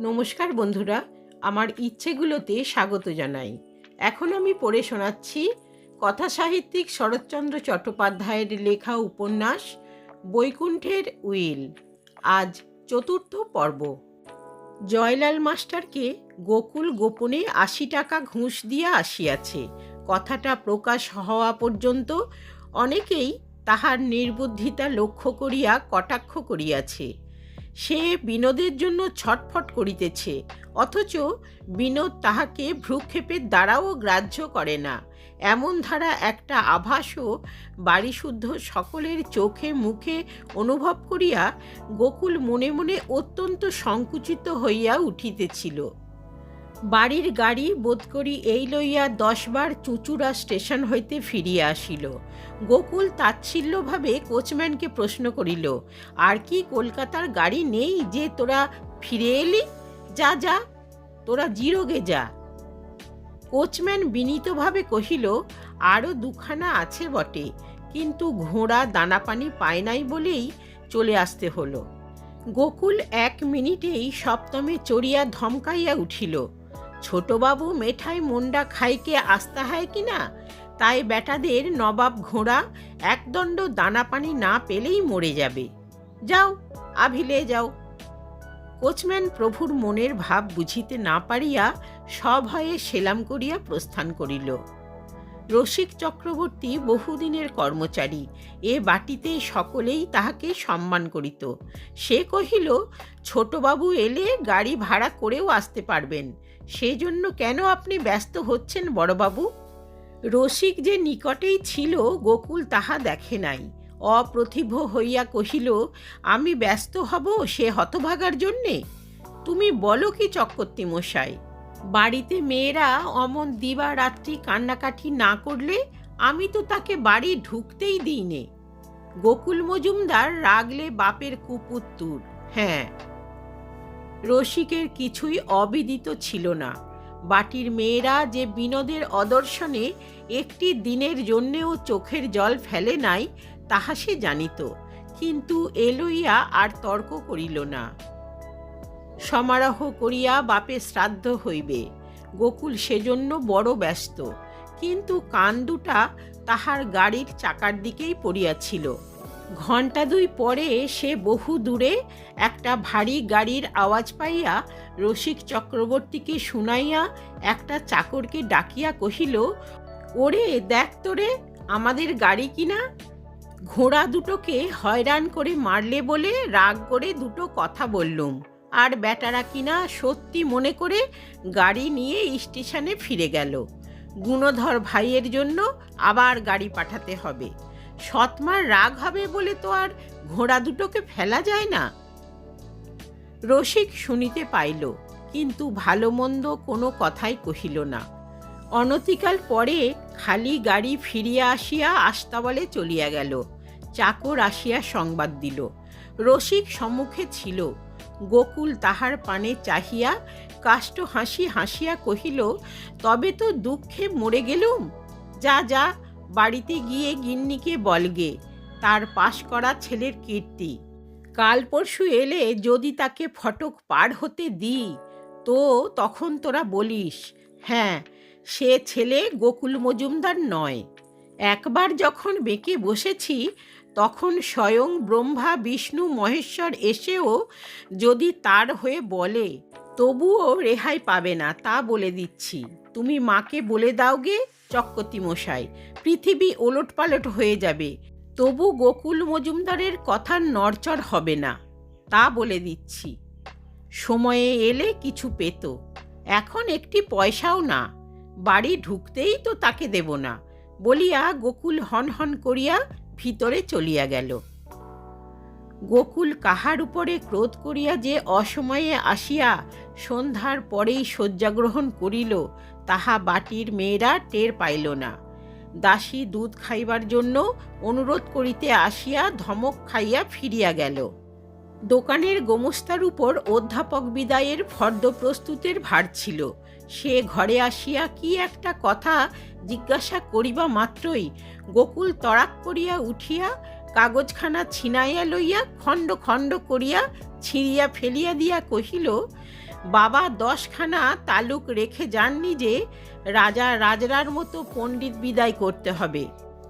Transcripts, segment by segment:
নমস্কার বন্ধুরা, আমার ইচ্ছেগুলোতে স্বাগত জানাই। এখন আমি পড়ে শোনাচ্ছি কথা সাহিত্যিক শরৎচন্দ্র চট্টোপাধ্যায়ের লেখা উপন্যাস, বৈকুণ্ঠের উইল। আজ চতুর্থ পর্ব। জয়লাল মাস্টারকে গোকুল গোপনে আশি টাকা ঘুষ দিয়া আসিয়াছে। কথাটা প্রকাশ হওয়া পর্যন্ত অনেকেই তাহার নির্বুদ্ধিতা লক্ষ্য করিয়া কটাক্ষ করিয়াছে। সে বিনোদের জন্য ছটফট করিতেছে, অথচ বিনোদ তাহাকে ভ্রুক্ষেপের দ্বারাও গ্রাহ্য করে না। এমন ধারা একটা আভাসও বাড়িশুদ্ধ সকলের চোখে মুখে অনুভব করিয়া গোকুল মনে মনে অত্যন্ত সংকুচিত হইয়া উঠিতেছিল। বাড়ির গাড়ি বোধ করি এই লইয়া দশবার চুচুড়া স্টেশন হইতে ফিরিয়া আসিল। গোকুল তাচ্ছিল্যভাবে কোচম্যানকে প্রশ্ন করিল, আর কি কলকাতার গাড়ি নেই যে তোরা ফিরে এলি? যা যা, তোরা জিরোগে যা। কোচম্যান বিনীতভাবে কহিল আরও দুখানা আছে বটে, কিন্তু ঘোড়া দানাপানি পায় নাই বলেই চলে আসতে হলো। গোকুল এক মিনিটেই সপ্তমে চড়িয়া ধমকাইয়া উঠিল ছোটবাবু মেঠাই মুন্ডা খাইকে আস্তা হয় কিনা? তাই বেটাদের নবাব ঘোড়া একদণ্ড দানা পানি না পেলেই মরে যাবে। যাও, আভিলে যাও। কোচম্যান প্রভুর মনের ভাব বুঝিতে না পারিয়া সভয়ে সেলাম করিয়া প্রস্থান করিল। রসিক চক্রবর্তী বহুদিনের কর্মচারী, এ বাটিতে সকলেই তাহাকে সম্মান করিত। সে কহিল, ছোটবাবু এলে গাড়ি ভাড়া করেও আসতে পারবেন। সেজন্য কেন আপনি ব্যস্ত হচ্ছেন বড়বাবু? রসিক যে নিকটেই ছিল, গোকুল তাহা দেখে নাই। অপ্রতিভ হইয়া কহিল, আমি ব্যস্ত হব সে হতভাগার জন্যে? তুমি বলো কি চক্রবর্তী মশাই? বাড়িতে মেয়েরা অমন দিবা রাত্রি কান্নাকাটি না করলে আমি তো তাকে বাড়ি ঢুকতেই দিই নে গোকুল মজুমদার রাগলে বাপের কুপুত্তুর। হ্যাঁ রসিকের কিছুই অবিদিত ছিল না। বাটির মেয়েরা যে বিনোদের অদর্শনে একটি দিনের জন্যেও চোখের জল ফেলে নাই, তাহা সে জানিত, কিন্তু এলইয়া আর তর্ক করিল না। সমারোহ করিয়া বাপে শ্রাদ্ধ হইবে, গোকুল সেজন্য বড় ব্যস্ত, কিন্তু কান দুটা তাহার গাড়ির চাকার দিকেই পড়িয়াছিল। ঘণ্টা দুই পরে সে বহু দূরে একটা ভারী গাড়ির আওয়াজ পাইয়া রসিক চক্রবর্তীকে শুনাইয়া একটা চাকরকে ডাকিয়া কহিল, ওরে, দেখ তোরে আমাদের গাড়ি কিনা? ঘোড়া দুটোকে হয়রান করে মারলে বলে রাগ করে দুটো কথা বললুম, আর বেটারা কিনা সত্যি মনে করে গাড়ি নিয়ে স্টেশনে ফিরে গেল। গুণধর ভাইয়ের জন্য আবার গাড়ি পাঠাতে হবে। সৎমার রাগ হবে বলে তো আর ঘোড়া দুটোকে ফেলা যায় না। রসিক শুনিতে পাইল, কিন্তু ভালো মন্দ কোনো কথাই কহিল না। অনতিকাল পরে খালি গাড়ি ফিরিয়া আসিয়া আস্তাবলে চলিয়া গেল, চাকর আসিয়া সংবাদ দিল। রসিক সম্মুখে ছিল, গোকুল তাহার পানে চাহিয়া কাষ্ট হাসি হাসিয়া কহিল, তবে তো দুঃখে মরে গেলুম? যা যা বাড়িতে গিয়ে গিন্নিকে বলগে তার পাশ করা ছেলের কীর্তি। কাল পরশু এলে যদি তাকে ফটক পার হতে দিই, তো তখন তোরা বলিস হ্যাঁ সে ছেলে গোকুল মজুমদার নয়। একবার যখন বেঁকে বসেছি, তখন স্বয়ং ব্রহ্মা, বিষ্ণু, মহেশ্বর এসেও যদি তার হয়ে বলে, তবুও রেহাই পাবে না, তা বলে দিচ্ছি। তুমি মাকে বলে দাওগে চক্রতি মশাই পৃথিবী ওলট পালট হয়ে যাবে, তবু গোকুল মজুমদারের কথার নড়চড় হবে না, তা বলে দিচ্ছি। সময়ে এলে কিছু পেত, এখন একটি পয়সাও না, বাড়ি ঢুকতেই তো তাকে দেব না, বলিয়া গোকুল হন হন করিয়া ভিতরে চলিয়া গেল। গোকুল কাহার উপরে ক্রোধ করিয়া যে অসময়ে আসিয়া সন্ধ্যার পরেই শয্যাগ্রহণ করিল, তাহা বাটির মেয়েরা টের পাইল না। দাসী দুধ খাইবার জন্য অনুরোধ করিতে আসিয়া ধমক খাইয়া ফিরিয়া গেল। দোকানের গোমস্তার উপর অধ্যাপক বিদায়ের ফর্দ প্রস্তুতের ভার ছিল। সে ঘরে আসিয়া কি একটা কথা জিজ্ঞাসা করিবা মাত্রই গোকুল তড়াক করিয়া উঠিয়া কাগজখানা ছিনাইয়া লইয়া খণ্ড খণ্ড করিয়া ছিঁড়িয়া ফেলিয়া দিয়া কহিল বাবা দশখানা তালুক রেখে যাননি যে রাজা রাজরার মতো পণ্ডিত বিদায় করতে হবে।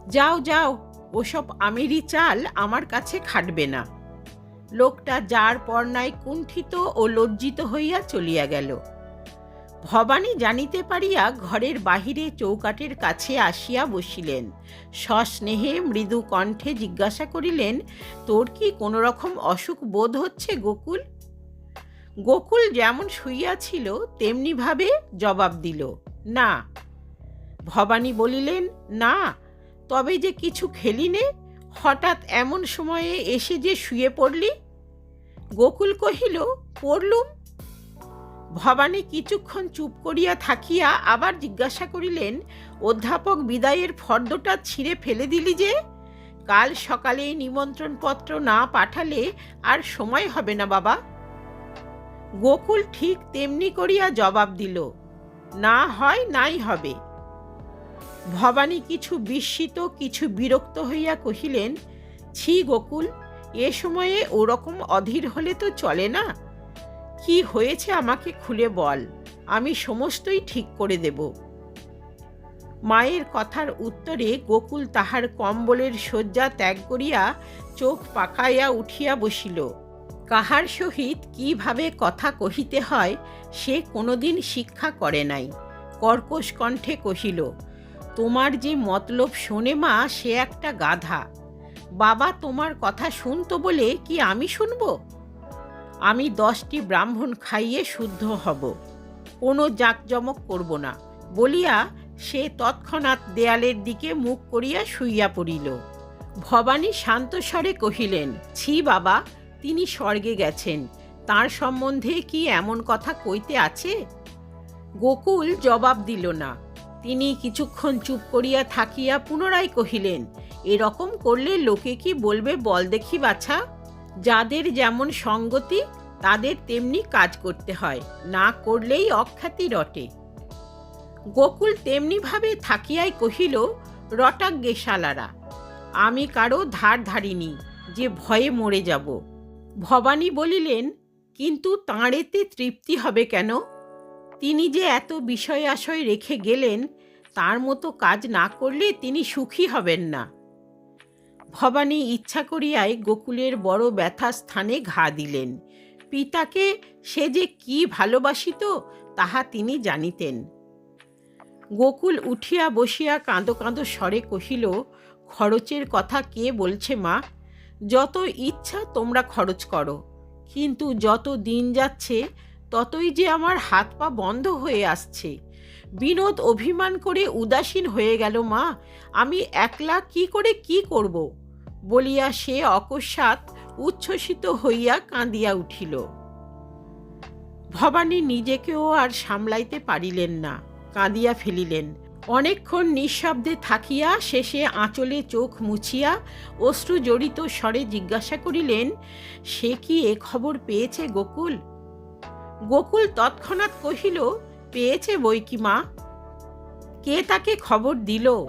যাও যাও, ওসব আমেরি চাল আমার কাছে খাটবে না। লোকটা যার পর্নায় কুণ্ঠিত ও লজ্জিত হইয়া চলিয়া গেল। ভবানী জানিতে পারিয়া ঘরের বাহিরে চৌকাটের কাছে আসিয়া বসিলেন। সস্নেহে মৃদু কণ্ঠে জিজ্ঞাসা করিলেন, তোর কি কোনো রকম অসুখ বোধ হচ্ছে গোকুল? গোকুল যেমন শুইয়াছিল তেমনিভাবে জবাব দিল, না। ভবানী বলিলেন, না, তবে যে কিছু খেলিনে, হঠাৎ এমন সময়ে এসে যে শুয়ে পড়লি? গোকুল কহিল, পড়লুম। ভবানী কিছুক্ষণ চুপ করিয়া থাকিয়া আবার জিজ্ঞাসা করিলেন, অধ্যাপক বিদায়ের ফর্দটা ছিঁড়ে ফেলে দিলি যে? কাল সকালে নিমন্ত্রণপত্র না পাঠালে আর সময় হবে না বাবা। গোকুল ঠিক তেমনি করিয়া জবাব দিল, না হয় নাই হবে। ভবানী কিছু বিস্মিত, কিছু বিরক্ত হইয়া কহিলেন, ছি গোকুল, এ সময়ে ওরকম অধীর হলে তো চলে না। কি হয়েছে আমাকে খুলে বল, আমি সমস্তই ঠিক করে দেব। মায়ের কথার উত্তরে গোকুল তাহার কম্বলের শয্যা ত্যাগ করিয়া চোখ পাকাইয়া উঠিয়া বসিল। কাহার সহিত কীভাবে কথা কহিতে হয়, সে কোনোদিন শিক্ষা করে নাই। কর্কশ কণ্ঠে কহিল, তোমার যে মতলব শোনে মা, সে একটা গাধা। বাবা, তোমার কথা শুনতো বলে কি আমি শুনব? আমি দশটি ব্রাহ্মণ খাইয়ে শুদ্ধ হব। কোনো জাঁকজমক করব না। বলিয়া সে তৎক্ষণাৎ দেয়ালের দিকে মুখ করিয়া শুইয়া পড়িল। ভবানী শান্তস্বরে কহিলেন, ছি বাবা তিনি স্বর্গে গেছেন। তার সম্বন্ধে কি এমন কথা কইতে আছে? গোকুল জবাব দিল না। তিনি কিছুক্ষণ চুপ করিয়া থাকিয়া পুনরায় কহিলেন, এরকম করলে লোকে কি বলবে বল দেখি বাছা। যাদের যেমন সঙ্গতি, তাদের তেমনি কাজ করতে হয়, না করলেই অখ্যাতি রটে। গোকুল তেমনিভাবে থাকিয়াই কহিল রটাগ্গে শালারা আমি কারও ধার ধারিনি, যে ভয়ে মরে যাব। ভবানী বলিলেন, কিন্তু তাঁরেতে তৃপ্তি হবে কেন? তিনি যে এত বিষয় আশয় রেখে গেলেন, তার মতো কাজ না করলে তিনি সুখী হবেন না। ভবানী ইচ্ছা করিয়াই গোকুলের বড় ব্যথা স্থানে ঘা দিলেন। পিতাকে সে যে কি ভালোবাসিত, তাহা তিনি জানিতেন। গোকুল উঠিয়া বসিয়া কাঁদো কাঁদো স্বরে কহিল, খরচের কথা কে বলছে মা? যত ইচ্ছা তোমরা খরচ করো। কিন্তু যত দিন যাচ্ছে, ততই যে আমার হাত পা বন্ধ হয়ে আসছে। বিনোদ অভিমান করে উদাসীন হয়ে গেল, মা, আমি একলা কি করে কি করব? বলিয়া সে অকস্মাৎ উচ্ছ্বসিত হইয়া কাঁদিয়া উঠিল। ভবানী নিজেকেও আর সামলাইতে পারিলেন না, কাঁদিয়া ফেলিলেন। অনেকক্ষণ নিঃশব্দে থাকিয়া শেষে আঁচলে চোখ মুছিয়া অশ্রু জড়িত স্বরে জিজ্ঞাসা করিলেন, সে কি এ খবর পেয়েছে গোকুল? গোকুল তৎক্ষণাৎ কহিল, পেয়েছে বই কি মা। কে তাকে খবর দিল?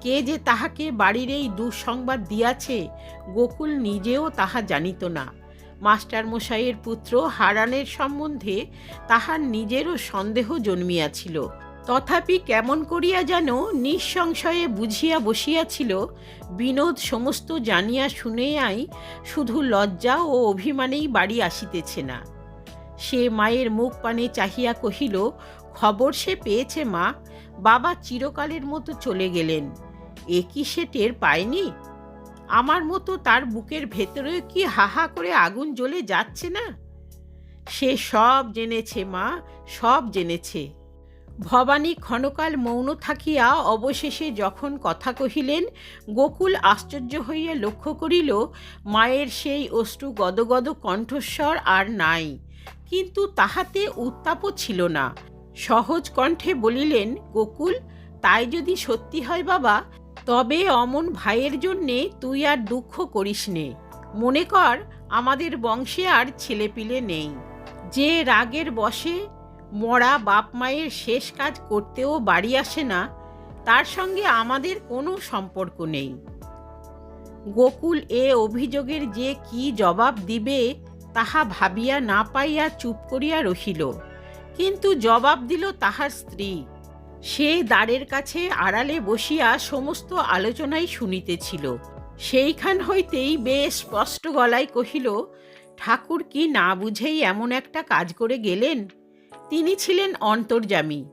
কে যে তাহাকে বাড়ির এই দুঃসংবাদ দিয়াছে, গোকুল নিজেও তাহা জানিত না। মাস্টার মশাইয়ের পুত্র হারানের সম্বন্ধে তাহার নিজেরও সন্দেহ জন্মিয়াছিল। তথাপি কেমন করিয়া যেন নিঃসংশয়ে বুঝিয়া বসিয়াছিল, বিনোদ সমস্ত জানিয়া শুনেয়াই শুধু লজ্জা ও অভিমানেই বাড়ি আসিতেছে না। সে মায়ের মুখ পানে চাহিয়া কহিল, খবর সে পেয়েছে মা, বাবা চিরকালের মতো চলে গেলেন, এ কি সে টের পায়নি? আমার মতো তার বুকের ভেতরে কি হাহা করে আগুন জ্বলে যাচ্ছে না? সে সব জেনেছে মা, সব জেনেছে। ভবানী ক্ষণকাল মৌন থাকিয়া অবশেষে যখন কথা কহিলেন, গোকুল আশ্চর্য হইয়া লক্ষ্য করিল, মায়ের সেই অশ্রু গদগদ কণ্ঠস্বর আর নাই। কিন্তু তাহাতে উত্তাপও ছিল না। সহজ কণ্ঠে বলিলেন, গোকুল, তাই যদি সত্যি হয় বাবা, তবে অমন ভাইয়ের জন্যে তুই আর দুঃখ করিস নে। মনে কর, আমাদের বংশে আর ছেলেপিলে নেই। যে রাগের বসে মরা বাপ মায়ের শেষ কাজ করতেও বাড়ি আসে না, তার সঙ্গে আমাদের কোনো সম্পর্ক নেই। গোকুল এ অভিযোগের যে কি জবাব দিবে, তাহা ভাবিয়া না পাইয়া চুপ করিয়া রহিল। কিন্তু জবাব দিল তাহার স্ত্রী। সে দ্বারের কাছে আড়ালে বসিয়া সমস্ত আলোচনাই শুনিতেছিল। সেইখান হইতেই বেশ স্পষ্ট গলায় কহিল, ঠাকুর কি না বুঝেই এমন একটা কাজ করে গেলেন? তিনি ছিলেন অন্তর্যামী।